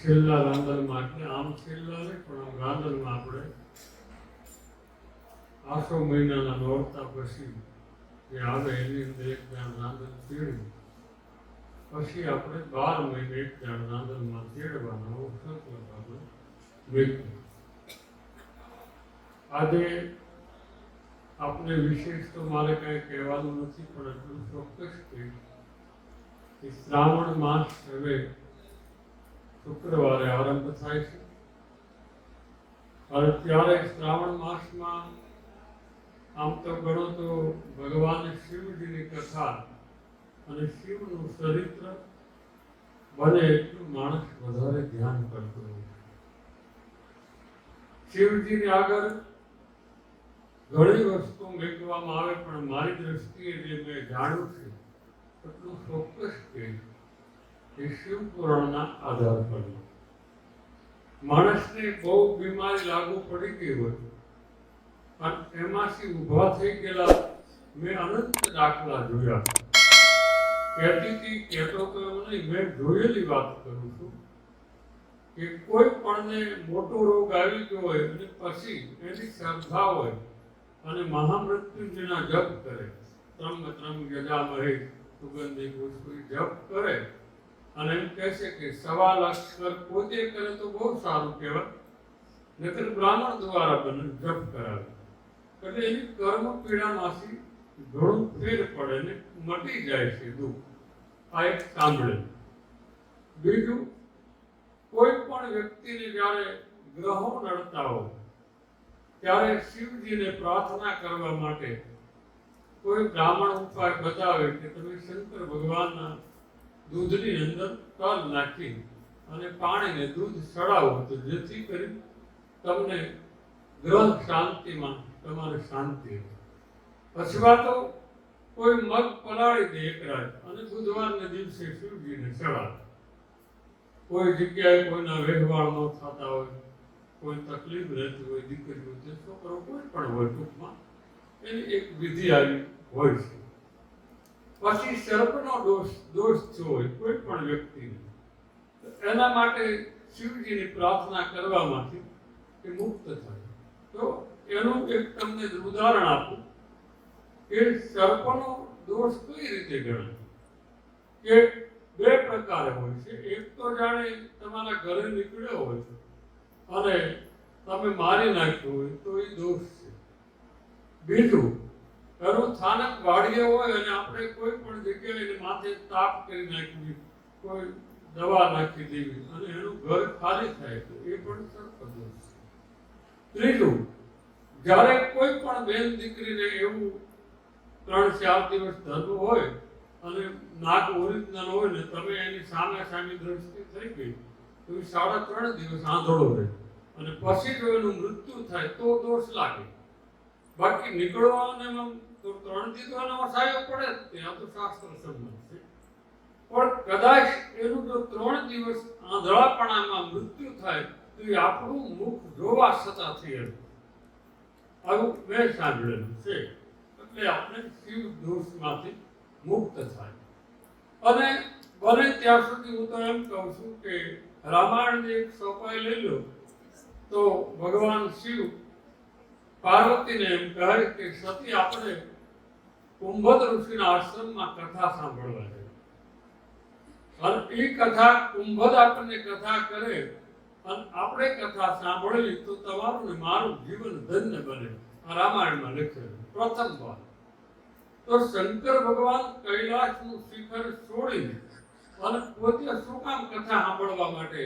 છેલ્લા રાંધણમાં એટલે આમ છેલ્લા નહીં પણ આમ રાંધણમાં આપણે આસો મહિનાના નોરતા પછી જે આવે એની અંદર એક જાણ રાંધણ તેડવું. પછી આપણે બાર મહિને એક જાણ રાંધણમાં તેડવાના સંકલ્પ આપણે મૂક્યો આજે આપને વિશેષ તો મારે કાંઈ કહેવાનું નથી, પણ એટલું ચોક્કસ કે શ્રાવણ માસ હવે શુક્રવારે આરંભ થાય છે અને ત્યારે શ્રાવણ માસમાં આમ તો ગણો તો ભગવાન શિવજીની કથા અને શિવનું ચરિત્ર બને એટલું માણસ વધારે ધ્યાન કરતો. શિવજીની આગળ ઘણી વસ્તુ મેળવવામાં આવે, પણ મારી દ્રષ્ટિએ જે મેં જાણ્યું છે, એટલું ચોક્કસ કહીશ કે શિવ આધાર પર. માણસને બહુ બીમારી લાગુ પડી ગઈ હોય. અને એમાંથી ઊભા થઈ ગયેલા મેં અનંત દાખલા જોયા. કહેતી હતી કહેતો તો નહીં, મેં જોયેલી વાત કરું છું કે કોઈ પણને મોટો રોગ આવી ગયો હોય અને પછી એની શ્રદ્ધા હોય અને મહામૃત્યુંજયના જપ કરે. ત્રમ ત્રમ યજામહે સુગંધી પુષ્પી જપ કરે. અને એમ કહે છે કે સવા લાખ કર પોતે કરે તો બહુ સારું કહેવાય. નકર બ્રાહ્મણ દ્વારા બને જપ કરાવે. એટલે એની કર્મ પીડામાંથી ઘણું ફેર પડે ને મટી જાય છે દુઃખ. આ એક સાંભળે બીજું, કોઈ પણ વ્યક્તિને જ્યારે ગ્રહો નડતા હોય, ત્યારે શિવજીને પ્રાર્થના કરવા માટે કોઈ બ્રાહ્મણ ઉપાય બતાવે કે તમે શંકર ભગવાનના દૂધની અંદર તલ નાખી અને પાણીને દૂધ સડાવો તો જેથી કરી તમને ગ્રહ શાંતિમાં તમારે શાંતિ અથવા તો કોઈ મગ પલાળી દે એક રાત અને બુધવારને દિવસે શિવજીને ચડાવે કોઈ જગ્યાએ કોઈના વ્યવહાર ન થતા હોય, કોઈ તકલીફ રહેતી હોય, દીકરીઓ કે છોકરો કોઈ પણ હોય ટૂંકમાં એની એક વિધિ આવી હોય છે. પછી સર્પનો દોષ દોષ થયો હોય, કોઈ પણ વ્યક્તિને. એના માટે શિવજીની પ્રાર્થના કરવામાંથી એ મુક્ત થાય. તો એનું એક તમને ઉદાહરણ આપું. કે સર્પનો દોષ કઈ રીતે ગણાય? કે બે પ્રકારે હોય છે. એક તો જાણે તમારા ઘરે નીકળ્યો હોય અને તમે મારી નાખ્યું હોય તો એ દોષ છે. બીજું એનું સ્થાનક વાળીએ હોય અને આપણે કોઈ પણ જગ્યાએ એને માથે તાપ કરી નાખવી કોઈ દવા નાખી દેવી અને એનું ઘર ખાલી થાય તો એ પણ સર્પદોષ ત્રીજું, જ્યારે કોઈ પણ બેન દીકરીને એવું ત્રણ, ચાર દિવસ ધરવું હોય અને નાક ઓરિજિનલ હોય ને તમે એની સામે સામે દ્રષ્ટિ થઈ ગઈ, તો એ સાડા ત્રણ દિવસ આંધળો રહે અને પછી જો એનું મૃત્યુ થાય તો દોષ લાગે. બાકી નીકળવાને તો ત્રણ દીકરાનો તો પડે ત્યાં તો શાસ્ત્ર સંમત છે. પણ કદાચ એનું જો ત્રણ દિવસ આંધળાપણામાં મૃત્યુ થાય, તો એ આપણું મુખ જોવા છતાં થઈ આવું મેં સાંભળેલું છે. એટલે આપણે શિવ દોષમાંથી મુક્ત થાય. અને બને ત્યાં સુધી હું તો એમ કહું છું કે રામાયણની એક સોપાઈ લઈ લો, તો ભગવાન શિવ પાર્વતીને એમ કહે કે સતી આપણે કુંભદ ઋષિના આશ્રમમાં કથા સાંભળવા અને એ કથા કુંભદ આપણને કથા કરે અને આપણે કથા સાંભળવી તો તમારું ને મારું જીવન ધન્ય બને. રામાયણમાં લખેલું પ્રથમ વાર તો શંકર ભગવાન કૈલાસનું શિખર છોડીને અને પોતે શું કામ કથા સાંભળવા માટે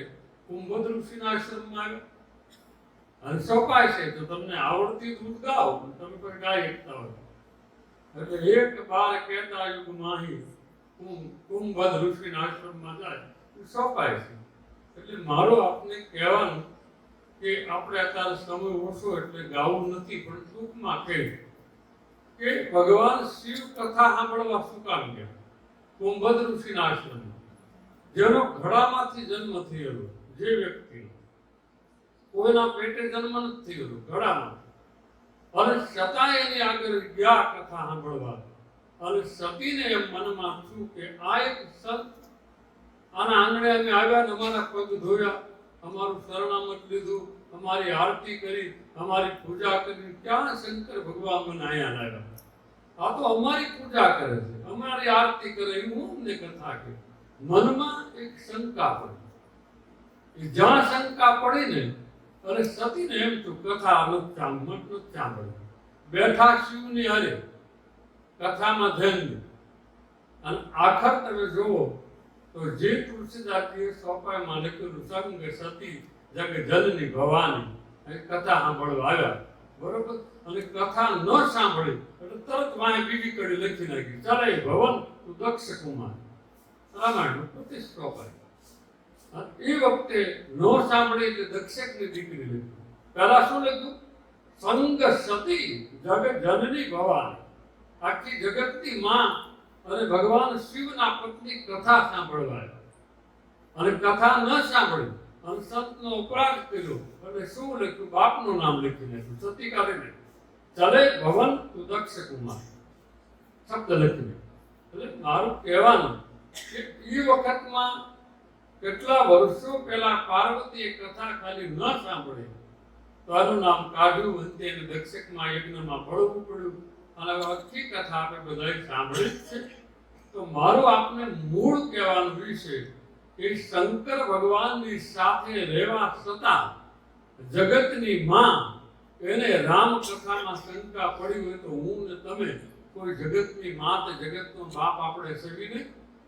કુંભદ ઋષિના આશ્રમમાં આવ્યો? અને સોંપાય છે, તો તમને આવડતી દૂધ ગાઓ તમે કોઈ ગાઈ શકતા હોય. એટલે એક બાર કેતા યુગ માહી કુંભદ ઋષિના આશ્રમમાં જાય. સોંપાય છે. એટલે મારો આપને કહેવાનું કે આપણે અત્યારે સમય ઓછો એટલે ગાવું નથી, પણ ટૂંકમાં કહે કે ભગવાન શિવ કથા સાંભળવા શું કામ ગયા? કુંભદ ઋષિના આશ્રમમાં. જેનો ઘડામાંથી જન્મ થયેલો જે વ્યક્તિ, કોઈના પેટે જન્મ નથી થયેલો, ઘડામાં. અને છતાં એની આગળ ગયા કથા સાંભળવા. અને સતીને એમ મનમાં થયું કે આ એક સંત આના આંગણે અમે આવ્યા અમારા પગ ધોયા, અમારું શરણામત લીધું, અમારી આરતી કરી, અમારી પૂજા કરી. ક્યાં શંકર ભગવાન મને અહીંયા આ તો અમારી પૂજા કરે છે, અમારી આરતી કરે એવું અમને કથા કે મનમાં એક શંકા પડી. જ્યાં શંકા પડી ને અને સતીને એમ તો કથા નથી સાંભળ સાંભળ્યું. સાંભળી બેઠા શિવની હરે કથામાં ધન્ય અને આખર તમે જુઓ તો જે તુલસીદાસજીએ સોપામાં લખ્યું સંગ સતી જગ જનની ભવાની. એ કથા સાંભળવા આવ્યા. બરોબર? અને કથા ન સાંભળી, એટલે તરત વાંહે બીજી કડી લખી નાખી. ચલાય ભવન તું દક્ષ કુમાર. રામાયણ પ્રતિષ્ઠોપાય અને એ વખતે ન સાંભળી એટલે દક્ષકની દીકરી લખ્યું. પહેલા શું લખ્યું? સંગ સતી જગત જનની ભવાન. આખી જગતની માં અને ભગવાન શિવના પત્ની કથા સાંભળવા અને કથા ન સાંભળી, અને સંતનો અપરાધ કર્યો. અને શું લખ્યું? બાપનું નામ લખી નાખ્યું. સતી કાઢી નાખ્યું ચલે ભવન તું દક્ષ કુમાર શબ્દ લખીને એટલે મારું કહેવાનું કે એ વખતમાં કેટલા વર્ષો પહેલા પાર્વતીએ કથા ખાલી ન સાંભળી તારું નામ કાઢ્યું અંતે અને દક્ષિકમાં યજ્ઞમાં ભળવું પડ્યું. અને આખી કથા આપણે બધાએ સાંભળી જ છે. તો મારું આપને મૂળ કહેવાનું વિશે કે શંકર ભગવાનની સાથે રહેવા છતાં જગતની માં એને રામ કથામાં શંકા પડી હોય તો હું ને તમે કોઈ જગતની માં કે જગતનો બાપ આપણે સગીને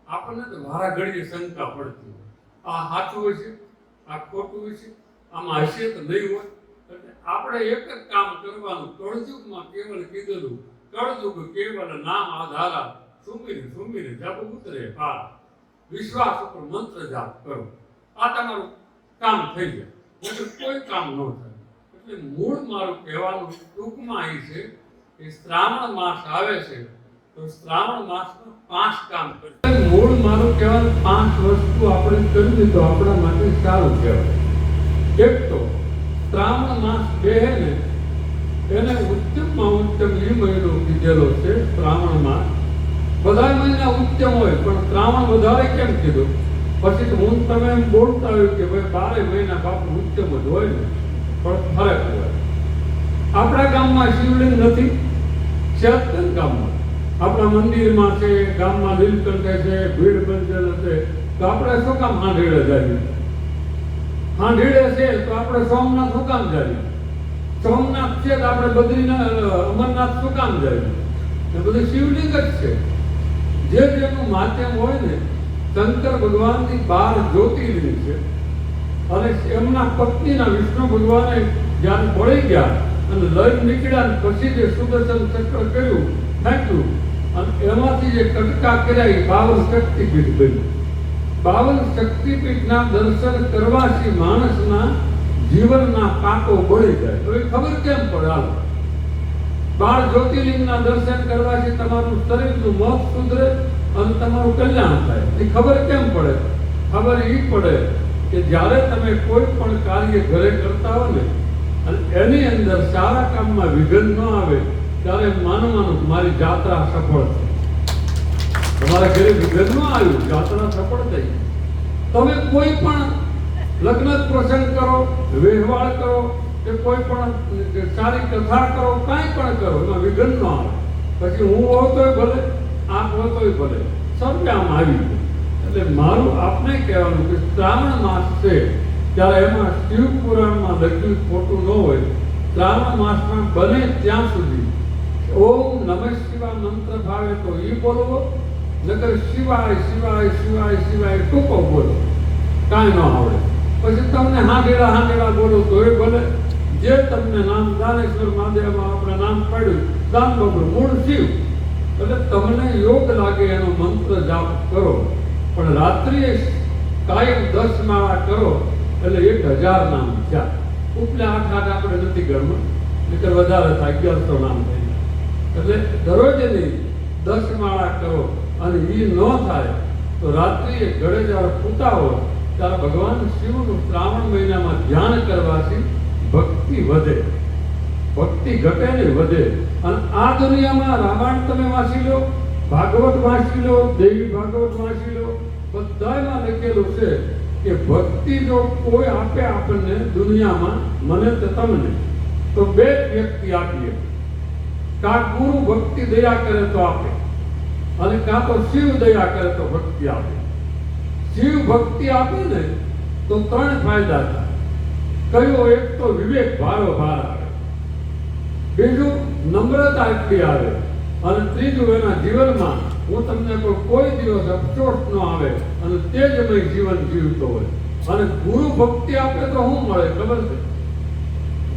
આપણને તો વારા ઘડીએ શંકા પડતી આ સાચું હોય છે, આ ખોટું હોય છે, આમાં હશે તો નહીં હોય. એટલે આપણે એક જ કામ કરવાનું, કળજુગમાં કેવળ કીધેલું, કળજુગ કેવળ નામ આધારા સુમીને સુમીને જપ ઉતરે પાર. વિશ્વાસ ઉપર મંત્ર જાપ કરો. આ તમારું કામ થઈ જાય. એટલે કોઈ કામ ન થાય. એટલે મૂળ મારું કહેવાનું ટૂંકમાં એ છે કે શ્રાવણ માસ આવે છે. શ્રાવણ માસમાં પાંચ કામ કરે મૂળ મારું કહેવાનું પાંચ વસ્તુ આપણે કરી તો આપણા માટે સારું કહેવાય. એક તો શ્રાવણ માસ બે ને, એને ઉત્તમમાં ઉત્તમ એ મહિનો કીધેલો છે શ્રાવણ માસ. બધા મહિના ઉત્તમ હોય, પણ શ્રાવણ વધારે કેમ કીધું? પછી તો હું તમે એમ બોલતા હોય કે ભાઈ બારે મહિના બાપુ ઉત્તમ જ હોય ને, પણ ફરક હોય. આપણા ગામમાં શિવલિંગ નથી, ચેતન ગામમાં. આપણા મંદિરમાં છે, ગામમાં નીલકંઠે છે, ભીડ બંધેલ હશે, તો આપણે શું કામ હાંઢેડે જઈએ? હાંઢેડે છે તો આપણે સોમનાથ શું કામ જઈએ? સોમનાથ છે તો આપણે બદ્રીનાથ અમરનાથ શું કામ એ બધું શિવલિંગ જ છે. જે જેનું માધ્યમ હોય ને, શંકર ભગવાનની બાર જ્યોતિર્લિંગ છે, અને એમના પત્નીના વિષ્ણુ ભગવાને જ્યારે પડી ગયા અને લઈ નીકળ્યા પછી જે સુદર્શન ચક્ર કર્યું ફેંક્યું અને એમાંથી જે કટકા કર્યા એ બાવન શક્તિપીઠ બન્યું. બાવન શક્તિપીઠના દર્શન કરવાથી માણસના જીવનના પાકો બળી જાય. તો એ ખબર કેમ પડે હાલો બાળ જ્યોતિર્લિંગના દર્શન કરવાથી તમારું શરીરનું મોત સુધરે અને તમારું કલ્યાણ થાય. એ ખબર કેમ પડે? ખબર એ પડે કે જ્યારે તમે કોઈ પણ કાર્ય ઘરે કરતા હો ને, અને એની અંદર સારા કામમાં વિઘન ન આવે ત્યારે માનું માનું મારી જાત્રા સફળ થઈ. તમારા ઘરે વિઘન આવ્યું, જાત્રા સફળ થઈ. તમે કોઈ પણ લગ્ન પ્રસંગ કરો વ્યવહાર કરો, કે કોઈ પણ સારી કથા કરો, કાંઈ પણ કરો, એમાં વિઘન ન આવે. પછી હું હોતોય તોય ભલે, આપ હો તોય ભલે સર્વે આમ આવી એટલે મારું આપને કહેવાનું કે શ્રાવણ માસ છે, ત્યારે એમાં શિવ પુરાણમાં લખ્યું ખોટું ન હોય. શ્રાવણ માસમાં બને ત્યાં સુધી ઓમ નમઃ શિવાય મંત્ર ભાવે તો એ બોલવો, નકર શિવાય શિવાય શિવાય શિવાય ટૂંકો બોલો. કાંઈ ન આવડે. પછી તમને હા હાંડેડા બોલો તો એ ભલે. જે તમને નામ દાનેશ્વર મહાદેવમાં આપણે નામ પડ્યું, દાન બબડું મૂળ શિવ. એટલે તમને યોગ લાગે એનો મંત્ર જાપ કરો. પણ રાત્રિએ કાયમ દસ માળા કરો, એટલે એક હજાર નામ થયા ઉપલે આઠ આઠ આપણે નથી ગણવા. નહીતર વધારે થાય અગિયારસો નામ થઈ જાય. એટલે દરરોજની દસ માળા કરો અને એ ન થાય તો રાત્રિએ ઘરે જ્યારે પૂતા હોય, ત્યારે ભગવાન શિવનું શ્રાવણ મહિનામાં ધ્યાન કરવાથી ભક્તિ વધે. ભક્તિ ઘટે ને વધે. અને આ દુનિયામાં રામાયણ તમે વાંચી લો, ભાગવત વાંચી લો, દેવી ભાગવત વાંચી લો, બધામાં લખેલું છે કે ભક્તિ જો કોઈ આપે આપણને દુનિયામાં, મને તો તમને. તો બે વ્યક્તિ આપીએ. કા ગુરુ ભક્તિ દયા કરે તો આપે? અને કાં તો શિવ દયા કરે તો ભક્તિ આપે? શિવ ભક્તિ આપે ને તો ત્રણ ફાયદા થાય. કયો એક તો વિવેક ભારો ભાર આવે. બીજું નમ્રતા એટલી આવે. અને ત્રીજું એના જીવનમાં હું તમને કોઈ દિવસ અફસોસ ન આવે અને તેજમય જીવન જીવતો હોય. અને ગુરુ ભક્તિ આપે તો શું મળે ખબર છે?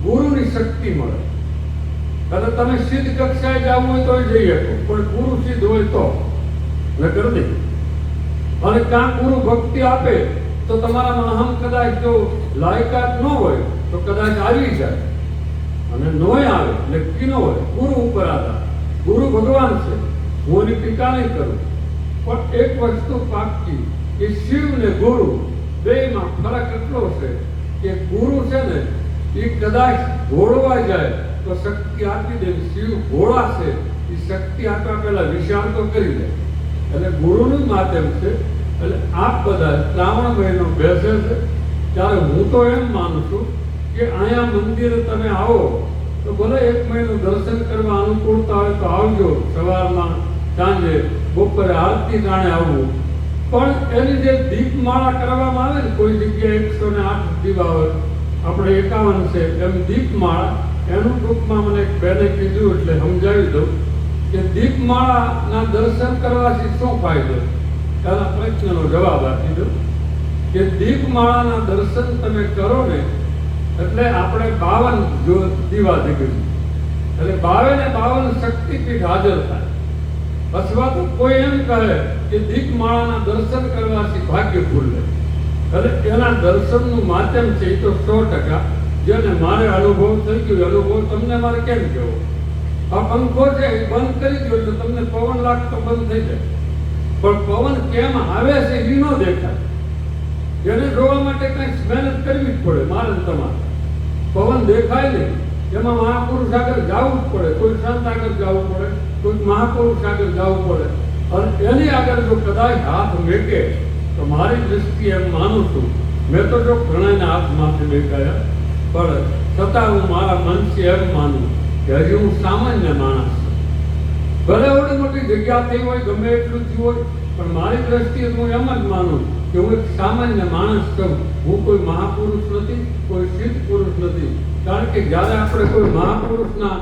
ગુરુની શક્તિ મળે. અને તમે સિદ્ધ કક્ષાએ જવું હોય તો જઈ શકો, પણ ગુરુ સિદ્ધ હોય તો. નકર નહીં અને કાં ગુરુ ભક્તિ આપે, તો તમારામાં અહમ કદાચ જો લાયકાત ન હોય, તો કદાચ આવી જાય. અને નોય આવે નક્કી ન હોય. ગુરુ ઉપર આધાર. ગુરુ ભગવાન છે. હું એની ટીકા નહીં કરું. પણ એક વસ્તુ પાકી કે શિવ ને ગુરુ બેમાં ફરક એટલો છે, કે ગુરુ છે ને, એ કદાચ ઘોડવા જાય તો શક્તિ આપી દે, શિવ ઘોળા છે. એ શક્તિ આપ્યા પહેલા વિશાળ તો કરી દે એટલે ગુરુનું માધ્યમ છે. એટલે આપ બધા શ્રાવણ મહિનો બેસે છે. ત્યારે હું તો એમ માનું છું કે અહીંયા મંદિરે તમે આવો, તો ભલે એક મહિનો દર્શન કરવા અનુકૂળતા હોય તો આવજો સવારમાં, સાંજે, બપોરે આરતી જાણે આવવું પણ એની જે દીપમાળા કરવામાં આવે ને, કોઈ જગ્યાએ એકસો ને આઠ દીવા હોય, આપણે એકાવન છે, એમ દીપમાળા એનું ટૂંકમાં મને બેને કીધું, એટલે સમજાવી દઉં કે દીપમાળાના દર્શન કરવાથી શું ફાયદો? એના પ્રશ્નનો જવાબ આપી દઉં કે દીપમાળાના દર્શન તમે કરો ને, એટલે આપણે બાવન જો દીવા દીકરી એટલે બાવે ને બાવન શક્તિપીઠ હાજર થાય. અથવા તો કોઈ એમ કહે કે દીપમાળાના દર્શન કરવાથી ભાગ્ય ખુલે એટલે એના દર્શનનું માધ્યમ છે એ તો સો ટકા. જેને મારે અનુભવ થઈ ગયો અનુભવ તમને મારે કેમ કેવો આ પંખો છે, એ બંધ કરી દો એટલે તમને પવન લાગતો બંધ થઈ જાય. પણ પવન કેમ આવે છે, એ ન દેખાય. એને જોવા માટે કંઈક મહેનત કરવી જ પડે, મારે તમારે. પવન દેખાય નહીં. એમાં મહાપુરુષ આગળ જવું જ પડે. કોઈ સંત આગળ જવું પડે કોઈ મહાપુરુષ આગળ જવું પડે. અને એની આગળ જો કદાચ હાથ મેકે, તો મારી દ્રષ્ટિએ એમ માનું છું. મેં તો જો પ્રણયના હાથ માથે મેકાયા. પણ છતાં હું મારા મનથી એમ માનું કે હજી હું સામાન્ય માણસ છું. ભલે એવડી મોટી જગ્યા થઈ હોય, ગમે એટલું થયું હોય, પણ મારી દ્રષ્ટિએ હું એમ જ માનું કે હું એક સામાન્ય માણસ છું. હું કોઈ મહાપુરુષ નથી, કોઈ સિદ્ધ પુરુષ નથી. કારણ કે જ્યારે આપણે કોઈ મહાપુરુષના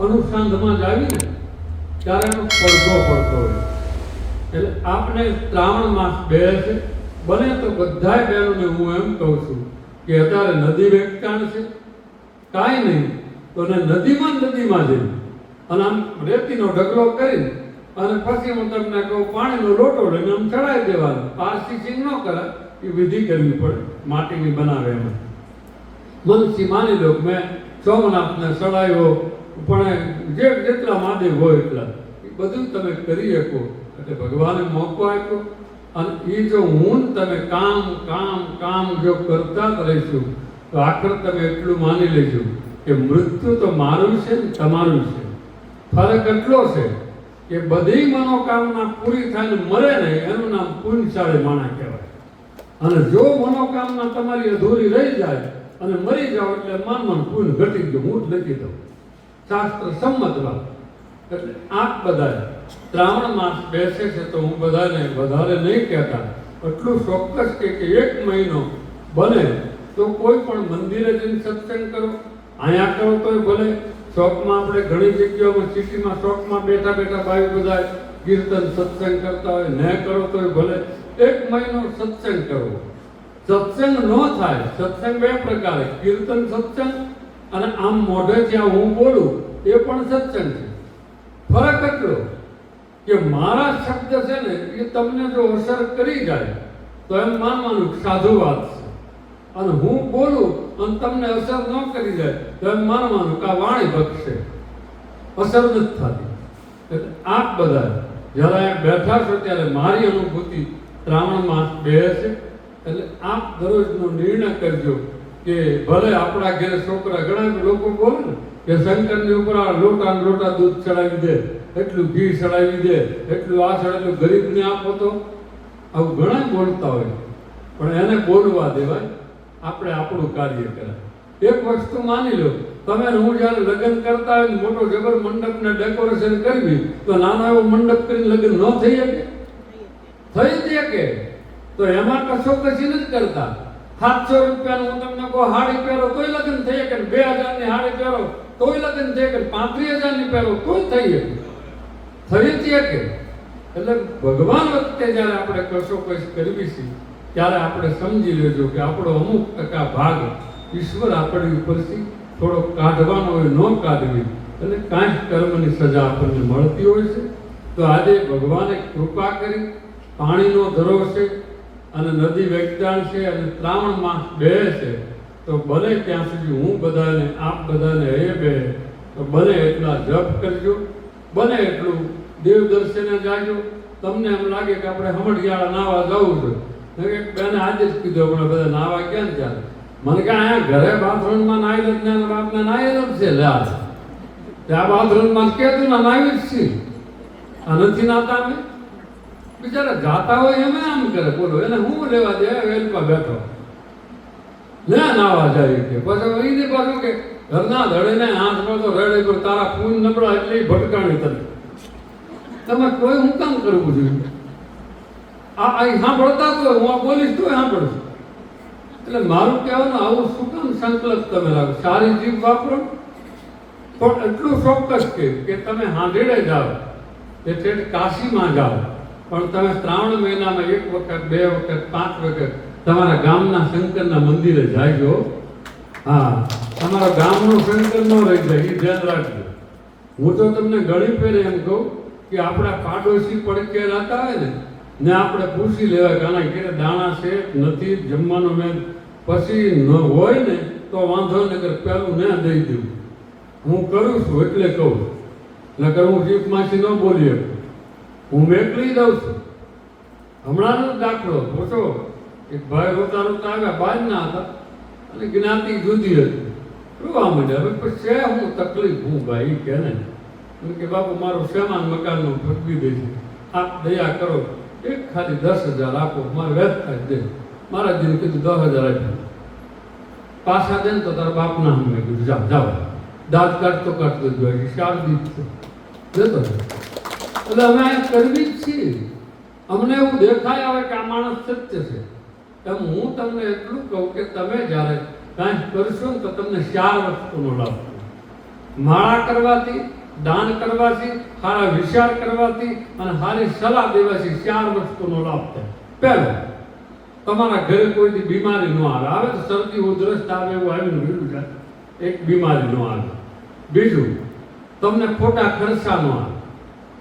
અનુસંધાનમાં જ આવીને ત્યારે એનો પડઘો પડતો હોય. એટલે આપણે શ્રાવણ માસ બે છે. બને તો બધાય બહેનોને હું એમ કહું છું કે અત્યારે નદી વેચાણ છે? કાંઈ નહીં. તો ને નદીમાં નદીમાં જઈને અને આમ રેતીનો ઢગલો કરીને અને પછી હું તમને કહું, પાણીનો લોટો લઈને આમ ચડાવી દેવાનો. પારસી સિંગ ન કરે એ વિધિ કરવી પડે. માટીની બનાવે એમાં. મનસી માની લો મેં સોમનાથને ચડાવ્યો પણ જે જેટલા મહાદેવ હોય એટલા. એ બધું તમે કરી શકો. એટલે ભગવાને મોકો આપ્યો. અને એ જો હું તમે કામ કામ કામ જો કરતા જ રહીશું, તો આખર તમે એટલું માની લેજો કે મૃત્યુ તો મારું છે ને તમારું છે. ફરક એટલો છે કે બધી મનોકામના પૂરી થાય મરે ને એનું નામ પુણ્યશાળી માણા કહેવાય. અને જો મનોકામના તમારી અધૂરી રહી જાય અને મરી જાઓ એટલે મન મન પુણ્ય ઘટી ગયું, હું જ લખી દઉં. શાસ્ત્ર સંમત વાત. એટલે આપ બધા શ્રાવણ માસ બેસે છે તો હું બધાને વધારે નહીં કહેતા. એટલું ચોક્કસ કે એક મહિનો બને તો કોઈ પણ મંદિરે જઈને સત્સંગ કરો. અહીંયા કરો તોય ભલે. શોખમાં આપણે ઘણી જગ્યાઓમાં, સિટીમાં શોખમાં બેઠા બેઠા ભાઈ બધા કીર્તન સત્સંગ કરતા હોય, ન કરો તોય ભલે. એક મહિનો સત્સંગ કરવો સત્સંગ ન થાય, સત્સંગ બે પ્રકારે. કીર્તન સત્સંગ અને આમ મોઢે જ્યાં હું બોલું, એ પણ સત્સંગ છે. ફરક એટલો કે મારા શબ્દ છે ને એ તમને જો અસર કરી જાય, તો એમ માનવાનું સાધુ વાત છે. અને હું બોલું અને તમને અસર ન કરી જાય, તો એમ માનવાનું કે આ વાણી ભક્ષે અસર નથી થતી. એટલે આપ બધા જ્યારે બેઠા છો ત્યારે મારી અનુભૂતિ શ્રાવણ માસ બે છે એટલે આપ દરરોજનો નિર્ણય કરજો કે ભલે આપણા ઘરે છોકરા ઘણા લોકો બોલે ને, કે શંકરની ઉપર આ લોટા લોટા દૂધ ચડાવી દે. એટલું ઘી ચડાવી દે, એટલું આ ચડાવી ગરીબને આપો તો. આવું ઘણા બોલતા હોય. પણ એને બોલવા દેવાય. આપણે આપણું કાર્ય કરાય. એક વસ્તુ માની લો, તમે હું જ્યારે લગ્ન કરતા હોય મોટો જબર મંડપ ને ડેકોરેશન કરવી, તો નાનો એવો મંડપ કરીને લગ્ન ન થઈ શકે? થઈ જ કે તો એમાં કશો કશી નથી કરતા. સાતસો રૂપિયાનું હું તમને કહું, હાડી પહેરો તોય લગ્ન થઈ શકે બે હજારની હાડી પહેરો તોય લગ્ન થઈ શકે પાંત્રીસ હજારની પહેરો તોય થઈ શકે. થઈ જ કે એટલે ભગવાન વખતે જ્યારે આપણે કશો કશ કરવી છે, ત્યારે આપણે સમજી લેજો કે આપણો અમુક ટકા ભાગ ઈશ્વર આપણી ઉપરથી થોડો કાઢવાનો હોય ન કાઢવી, એટલે કાંઈ કર્મની સજા આપણને મળતી હોય છે. તો આજે ભગવાને કૃપા કરી, પાણીનો ધરો છે અને નદી વેગદાણ છે અને શ્રાવણ માસ બે છે, તો બને ત્યાં સુધી હું બધાને, આપ બધાને હે બે, તો બને એટલા જપ કરજો. બને એટલું. દેવ દર્શને જાજો. તમને એમ લાગે કે આપણે હમણાં નાવા જવું છે. બેને આજે જ કીધું, આપણે બધા નાવા ક્યાં ચાલે મને કે અહીંયા ઘરે બાથરૂમમાં નાહી જ ને બાપને નાહી જ છે, લે આ. બાથરૂમમાં તું ના, નાહી જ છે. આ નથી નાતા અમે? બિચારા જાતા હોય એમ આમ કરે, બોલો, એને હું લેવા દે? વેલમાં બેઠો. ના નાવા જાય કે. પછી એને પાછું કે ઘરના ધડેને ને હાથ તો રડે પર તારા ફૂલ નબળા એટલે ભટકાણી તને. તમે કોઈ હું કામ કરવું જોઈએ? આ અહીં સાંભળતા તો હું આ બોલીશ તો સાંભળશું એટલે મારું કહેવાનું, આવું શું કામ સંકલ્પ તમે રાખો સારી જીભ વાપરો. પણ એટલું ચોક્કસ કે કે તમે હાંડેડે જાઓ. કે ઠેઠ કાશીમાં જાઓ. પણ તમે શ્રાવણ મહિનામાં એક વખત, બે વખત, પાંચ વખત તમારા ગામના શંકરના મંદિરે જાજો હા, તમારા ગામનો સેન્ટર ન રહી જાય એ ધ્યાન રાખજો. હું તો તમને ઘણી ફેરે એમ કહું કે આપણા પાડોશી પડકે રહેતા હોય ને ને આપણે પૂછી લેવાય કે આના ઘેરે દાણા છે, નથી, જમવાનું મેં પછી ન હોય ને, તો વાંધો નગર પહેલું ના દઈ દઉં. હું કરું છું એટલે કહું. નકર હું જીપમાંથી ન બોલી હું મેકલી દઉં છું. હમણાંનો જ દાખલો, પૂછો. એક ભાઈ રોતા રોતા આવ્યા બહાર ના હતા. અને જ્ઞાતિ જુદી હતી. રોવા માંડ્યા હવે પછી છે હું તકલીફ હું ભાઈ કે ને. કે બાપુ, મારું શેમાન મકાનનો ફટવી દે છે આપ દયા કરો. એક ખાલી દસ હજાર આપો, મારે વેત થાય દે મહારાજજીને કીધું દસ હજાર આપ્યા. પાછા દે ને તો તારા બાપના મેં કીધું, જાઓ જાઓ. દાંત કાઢતો કાઢતો જ હોય ચાર દીધ છે. જતો એટલે અમે કરવી જ છીએ. અમને એવું દેખાય આવે કે આ માણસ સત્ય છે. એમ હું તમને એટલું કહું કે તમે જ્યારે કાંઈ કરશો ને તો તમને ચાર વસ્તુનો લાભ માળા કરવાથી, દાન કરવાથી, સારા વિચાર કરવાથી અને સારી સલાહ દેવાથી ચાર વસ્તુનો લાભ થાય. પહેલો, તમારા ઘરે કોઈથી બીમારી ન આવે. આવે તો શરદી, ઉધરસ, તાવ એવું આવીને બીજું એક બીમારી ન આવે. બીજું, તમને ખોટા ખર્ચા ન આવે.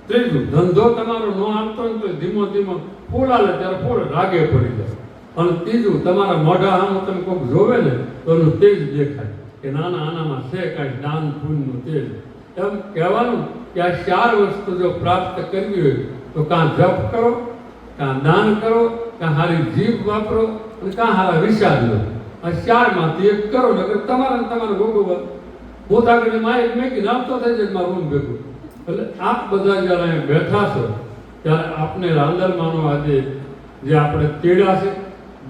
ત્રીજું, ધંધો તમારો ન આવતો ને તો ધીમો ધીમો ફૂલ આવે ત્યારે ફૂલ રાગે પડી જાય. અને ત્રીજું, તમારા મોઢા આમ તમે કોઈક જોવે ને તો એનું તેજ દેખાય. કે નાના આનામાં છે કાંઈ દાન પુણ્યનું તેજ. એમ કહેવાનું કે આ ચાર વસ્તુ જો પ્રાપ્ત કરવી હોય તો કાં જપ કરો, કાં દાન કરો, કાં હારી જીભ વાપરો અને કાં હારા વિચાર લો. આ ચારમાંથી એક કરો ને તમારા તમારે તમારે ભોગવવા. હું તો આગળ મેં આવતો થઈ જાય મારું રૂમ ભેગું. એટલે આપ બધા જ્યારે બેઠા છો, ત્યારે આપને રાંદલમાંનો આજે જે આપણે તેડા છે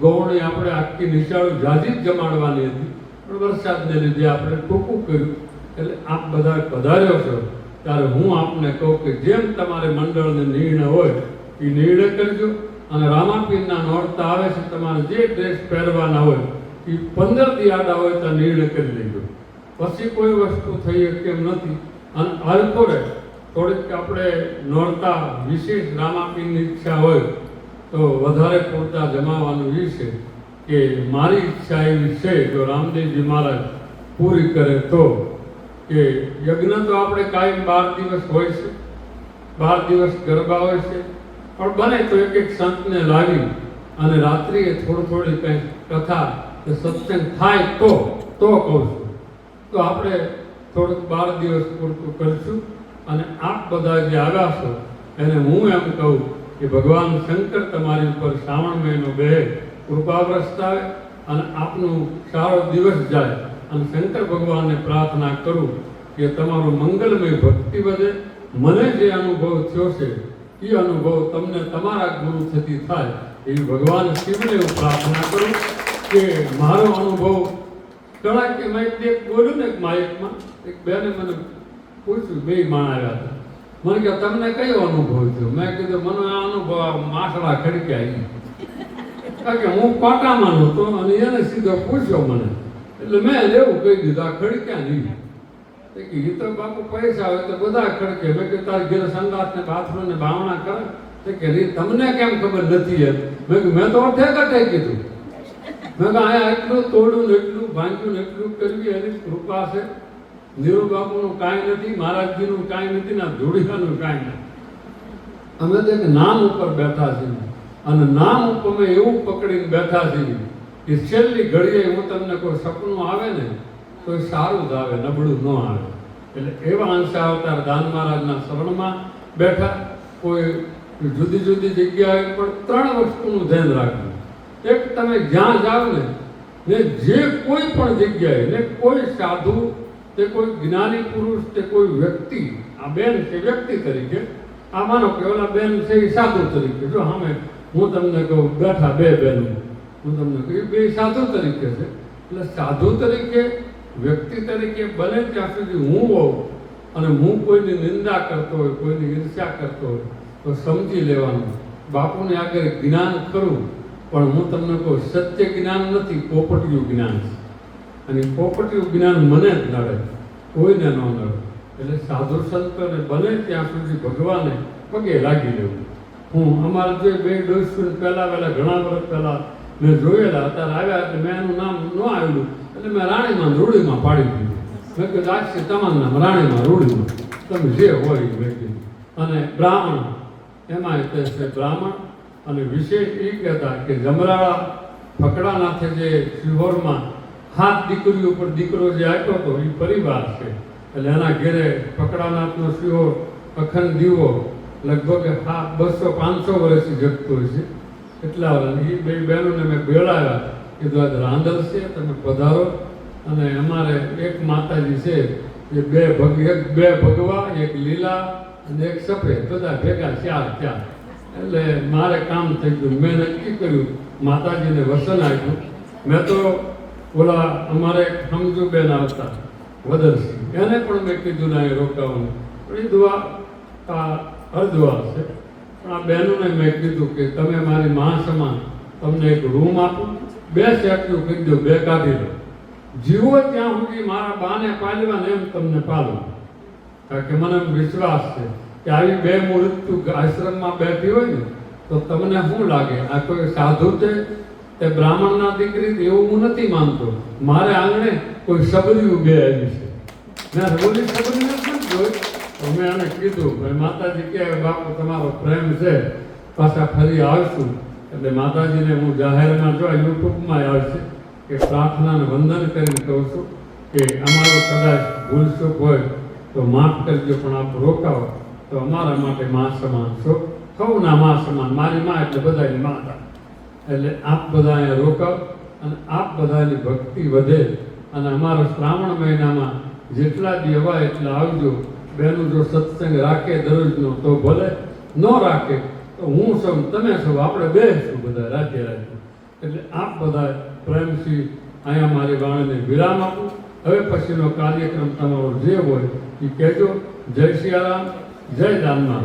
ગૌણી આપણે આખી નિશાળ જાજી જ જમાડવાની હતી. પણ વરસાદને લીધે આપણે ટૂંકું કર્યું. એટલે આપ બધા પધાર્યો છો. ત્યારે હું આપને કહું કે જેમ તમારે મંડળને નિર્ણય હોય એ નિર્ણય કરજો. અને રામાપીરના નોરતા આવે છે, તમારે જે ડ્રેસ પહેરવાના હોય એ પંદર દિયાડા હોય તો નિર્ણય કરી લેજો. પછી કોઈ વસ્તુ થઈ શકે એમ નથી. અને અલ્પોરે થોડીક આપણે નોરતા વિશેષ રામાપીરની ઈચ્છા હોય તો વધારે પૂરતા જમાવાનું એ છે કે મારી ઈચ્છા એવી છે જો રામદેવજી મહારાજ પૂરી કરે તો. કે યજ્ઞ તો આપણે કાયમ બાર દિવસ હોય છે. બાર દિવસ ગરબા હોય છે. પણ બને તો એક એક સંતને લાવી અને રાત્રિએ થોડી થોડી કંઈ કથા કે સત્સંગ થાય તો તો કહું છું. તો આપણે થોડુંક બાર દિવસ પૂરતું કરીશું. અને આપ બધા જે આવ્યા છો, એને હું એમ કહું કે ભગવાન શંકર તમારી ઉપર શ્રાવણ મહિનો બે કૃપા વરસાવે અને આપનું સારો દિવસ જાય. અને શંકર ભગવાનને પ્રાર્થના કરું કે તમારું મંગલમય ભક્તિ વધે. મને જે અનુભવ થયો છે, એ અનુભવ તમને તમારા ગુરુ થકી થાય એવી ભગવાન શિવને હું પ્રાર્થના કરું કે મારો અનુભવ કળા કે મેં એક બોલ્યું ને એક માઇકમાં એક બેને મને પૂછ્યું, બે માણ આવ્યા હતા. મને કે તમને કયો અનુભવ થયો? મેં કીધું, મને આ અનુભવ માસડા ખડક્યા કે હું પાટામાં નહોતો અને એને સીધો પૂછ્યો મને. એટલે મેં એવું કહી દીધું, આ ખડક્યા નહીં. કે એ તો બાપુ પૈસા હોય તો બધા ખડકે. મેં કે તાર ઘેર સંદાસ ને બાથરૂમ ને ભાવના કરે. તો કે, રી, તમને કેમ ખબર નથી એમ? મેં કીધું, મેં તો અઠે કટે કીધું. મેં કહ્યું અહીંયા એટલું તોડ્યું ને એટલું, ભાંગ્યું ને એટલું કરવી એની કૃપા છે. નીરુ બાપુનું કાંઈ નથી, મહારાજજીનું કાંઈ નથી ના ધૂળિયાનું કાંઈ નથી. અમે તો એક નામ ઉપર બેઠા છીએ. અને નામ ઉપર અમે એવું પકડીને બેઠા છીએ કે છેલ્લી ઘડીએ હું તમને કોઈ સપનું આવે ને, તો એ સારું જ આવે, નબળું ન આવે. એટલે એવા અંશે અવતાર દાન મહારાજના શરણમાં બેઠા. કોઈ જુદી જુદી જગ્યાએ પણ ત્રણ વસ્તુનું ધ્યાન રાખવું. એક તમે જ્યાં જાઓ ને જે કોઈ પણ જગ્યાએ, ને કોઈ સાધુ તે કોઈ જ્ઞાની પુરુષ, તે કોઈ વ્યક્તિ, આ બેન છે વ્યક્તિ તરીકે આ માનો કે ઓલા બેન છે એ સાધુ તરીકે. જો સામે હું તમને કહું, બેઠા બે બહેનો. હું તમને કહું બે સાધુ તરીકે છે. એટલે સાધુ તરીકે, વ્યક્તિ તરીકે બને ત્યાં સુધી હું હોઉં અને હું કોઈની નિંદા કરતો હોય, કોઈની ઈર્ષ્યા કરતો હોય, તો સમજી લેવાનું. બાપુને આગળ જ્ઞાન ખરું, પણ હું તમને કહું, સત્ય જ્ઞાન નથી, પોપટિયું જ્ઞાન છે. અને પોપટિયું જ્ઞાન મને જ નડે. કોઈને ન નડે. એટલે સાધુ સંતોને બને ત્યાં સુધી ભગવાને પગે લાગી લેવું. હું અમારા જે બે ડોસુન પહેલા પહેલા ઘણા વર્ષ પહેલા મેં જોયેલા અત્યારે આવ્યા એટલે મેં એનું નામ ન આવેલું. એટલે મેં રાણીમાં રૂડીમાં પાડી દીધું. મેં કીધું આજથી તમારું નામ, રાણીમાં રૂડીમાં તમે જે હોય મેં કીધું. અને બ્રાહ્મણ, એમાં તે છે બ્રાહ્મણ. અને વિશેષ એ કહેતા કે જમરાળા ફકડાનાથે જે શિહોરમાં હાથ દીકરીઓ ઉપર દીકરો જે આપ્યો હતો એ પરિવાર છે. એટલે એના ઘેરે પકડાનાથનો સિંહો, અખંડ દીવો, લગભગ હા, બસો, પાંચસો વર્ષથી જગતો છે. એટલા એ બે બહેનોને મેં બેળાવ્યા કીધું આજ રાંધલ છે, તમે પધારો. અને અમારે એક માતાજી છે એ બે ભગ, એક બે ભગવા, એક લીલા અને એક સફેદ. બધા ભેગા ચાર ચાર. એટલે મારે કામ થઈ ગયું. મેં નક્કી કર્યું, માતાજીને વસન આપ્યું. મેં તો ઓલા અમારે સમજુ બેન આવતા વદરસિંહ એને પણ મેં કીધું ના, એ રોકાવાનું. પણ એ દુઆ, આ અર્ધવાર છે. પણ આ બહેનોને મેં કીધું કે તમે મારી મા સમાન, તમને એક રૂમ આપું. બે સેટનું કહી દો, બે કાઢી લો. જીવો ત્યાં સુધી મારા બાને પાલવા ને એમ તમને પાલું. કારણ કે મને વિશ્વાસ છે કે આવી બે મૃત્યુ આશ્રમમાં બેઠી હોય ને, તો તમને શું લાગે? આ કોઈ સાધુ છે? તે બ્રાહ્મણના દીકરી એવું હું નથી માનતો. મારે આંગણે કોઈ સબરી ઊભી આવી છે. મેં રોલી સબરી નથી જોઈ તો મેં એને કીધું, ભાઈ, માતાજી કહે બાપુ, તમારો પ્રેમ છે. પાછા ફરી આવશું. એટલે માતાજીને હું જાહેરમાં જો યુટ્યુબમાં આવશે કે પ્રાર્થનાને વંદન કરીને કહું છું કે અમારો કદાચ ભૂલ ચૂક હોય, તો માફ કરજો, પણ આપ રોકાવો. તો અમારા માટે મા સમાન છો. સૌના મા સમાન મારી મા એટલે બધાની માતા. એટલે આપ બધા અહીંયા રોકાવ અને આપ બધાની ભક્તિ વધે અને અમારો શ્રાવણ મહિનામાં જેટલા દી હવાય એટલા આવજો. બેનું જો સત્સંગ રાખે દરરોજનો, તો ભલે ન રાખે, તો હું સૌ, તમે સૌ, આપણે બે છું બધા રાખે રાતે એટલે આપ બધા પ્રેમથી અહીંયા મારી વાણીને વિરામ આપું. હવે પછીનો કાર્યક્રમ તમારો જે હોય એ કહેજો. જય સિયારામ જય દાનમાં